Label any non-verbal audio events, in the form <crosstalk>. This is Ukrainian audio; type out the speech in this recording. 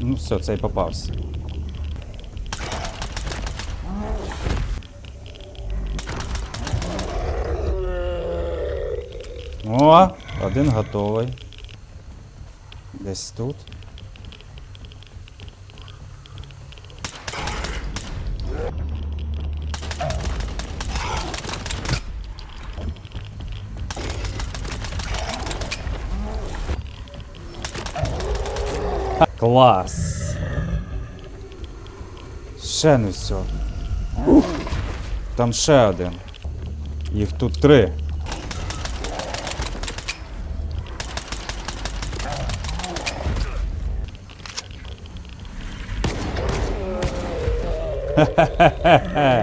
ну все, цей попався. О, один готовий. Десь тут. Клас. Ще не все. Там ще один. Їх тут три. <laughs>